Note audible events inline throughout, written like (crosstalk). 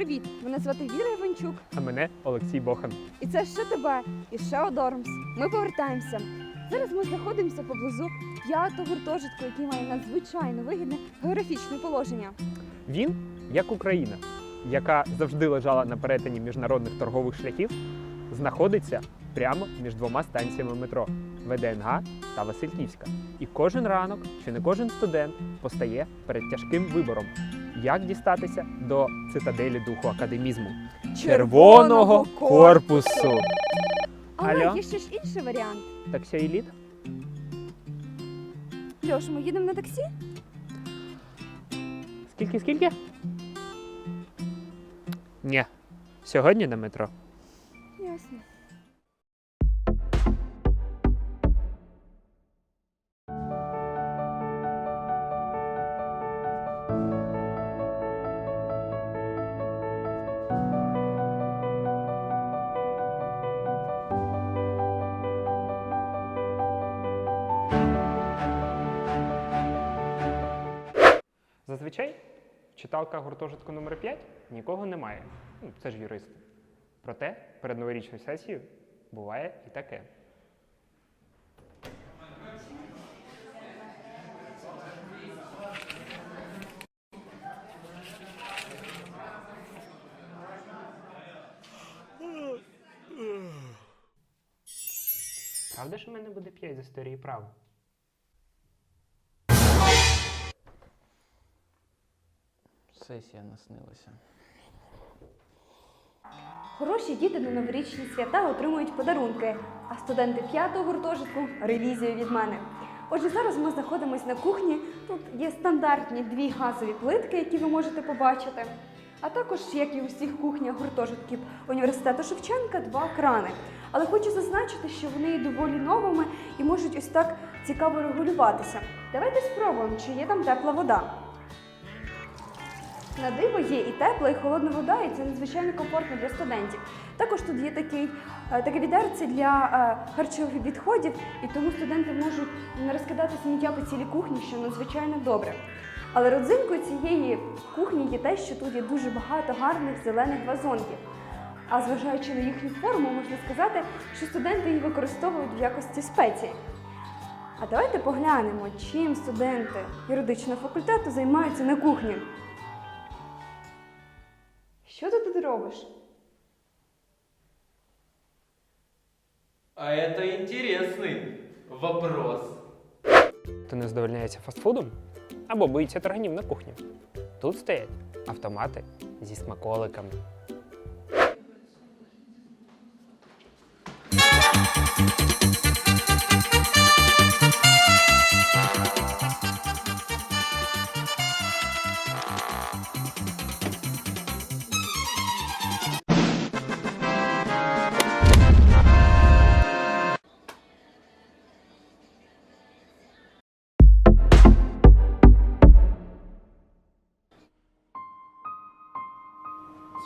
Привіт! Мене звати Віра Іванчук. А мене Олексій Бохан. І це ще тебе і ще Одормс. Ми повертаємося. Зараз ми знаходимося поблизу п'ятого гуртожитку, який має надзвичайно вигідне географічне положення. Він, як Україна, яка завжди лежала на перетині міжнародних торгових шляхів, знаходиться прямо між двома станціями метро ВДНГ та Васильківська. І кожен ранок, чи не кожен студент постає перед тяжким вибором, як дістатися до цитаделі духу академізму червоного корпусу. Але Алло? є ще ж інший варіант. Таксі-еліт? Льош, ми їдемо на таксі? Скільки, скільки? Ні. Сьогодні на метро. Ясно. Зазвичай в читалках гуртожитку номер 5 нікого немає. Ну, це ж юристи. Проте перед новорічною сесією буває і таке. Правда, що в мене буде 5 з історії права? Сесія наснилася. Хороші діти на новорічні свята отримують подарунки, а студенти п'ятого гуртожитку ревізію від мене. Отже, зараз ми знаходимося на кухні. Тут є стандартні дві газові плитки, які ви можете побачити. А також, як і у всіх кухнях гуртожитків університету Шевченка, два крани. Але хочу зазначити, що вони доволі новими і можуть ось так цікаво регулюватися. Давайте спробуємо, чи є там тепла вода. На диво є і тепла, і холодна вода, і це надзвичайно комфортно для студентів. Також тут є такий, е, таке відерце для е, харчових відходів, і тому студенти можуть не розкидати сміття по цілій кухні, що надзвичайно добре. Але родзинкою цієї кухні є те, що тут є дуже багато гарних зелених вазонків. А зважаючи на їхню форму, можна сказати, що студенти їх використовують в якості спеції. А давайте поглянемо, чим студенти юридичного факультету займаються на кухні. Що ти тут робиш? А это интересный вопрос. Хто не задовольняється фастфудом або боїться торганів на кухні. Тут стоять автомати зі смаколиками.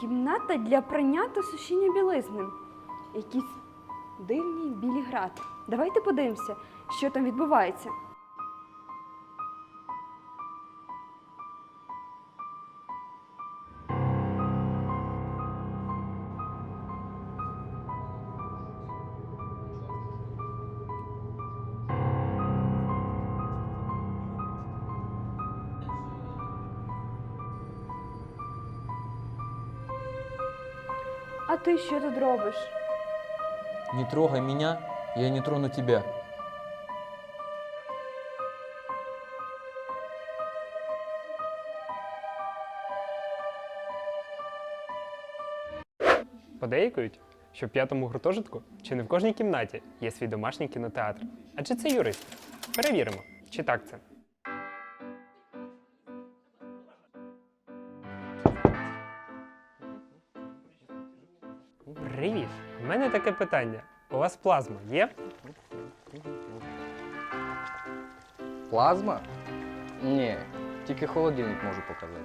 Кімната для прання та сушіння білизни. Якісь дивні білі грати. Давайте подивимося, що там відбувається. А ти що тут робиш? Не трогай меня, я не трону тебя. Подейкують, що в п'ятому гуртожитку чи не в кожній кімнаті є свій домашній кінотеатр. Адже це юрист. Перевіримо, чи так це. Привіт! У мене таке питання. У вас плазма є? Плазма? Ні, тільки холодильник можу показати.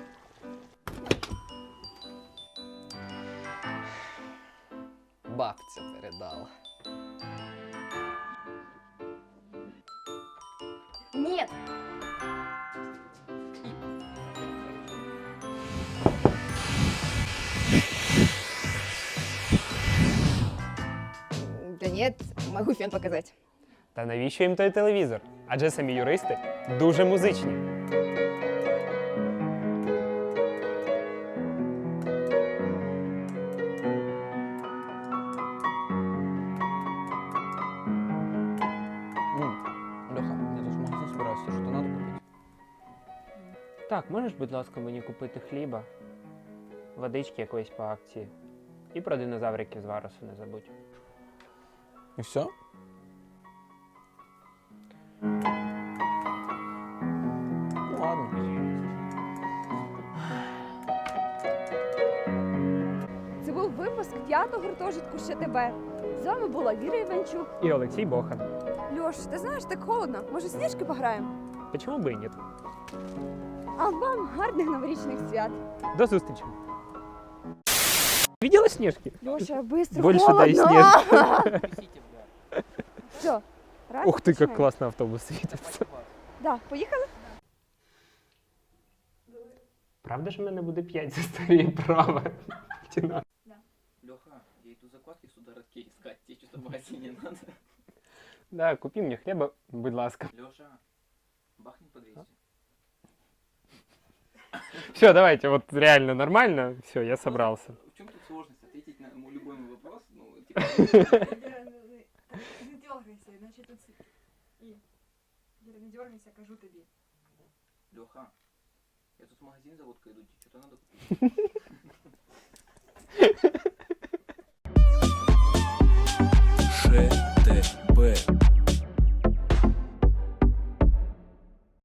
Бабця передала. Нет, могу фен показать. Та навіщо їм той телевізор? Адже самі юристи дуже музичні. Я тут в магазин надо? Так, можеш, будь ласка, мені купити хліба, водички якоїсь по акції. І про динозавриків з Варусу не забудь. И все? Ну ладно. Це був випуск п'ятого гуртожитку ще тебе. З вами була Віра Іванчук. І Олексій Бохан. Льош, ти знаєш, так холодно. Може, сніжки пограємо? Почему би і ні? А вам гарних новорічних свят. До зустрічі. Видела снежки? Льоша, быстро, Больше холодно. дай снег. (laughs) Все, раз, Ух ты, как починаємо. классно автобус светится. Да, поїхали? Правда ж в мене буде 5 за старі права? Леха, я иду закладки в судородке искать. Тебе что-то в магазине надо? Да, купи мені хліба, будь ласка. Леша, бахни по 200. Все, давайте, вот реально нормально. Все, я собрался. В чем тут сложность? Ответить на ему любой мой вопрос? Ну, типа, (laughs) кажу тобі. Леха, я тут в магазин за водкою йду, тебе что-то надо купить? ШТБ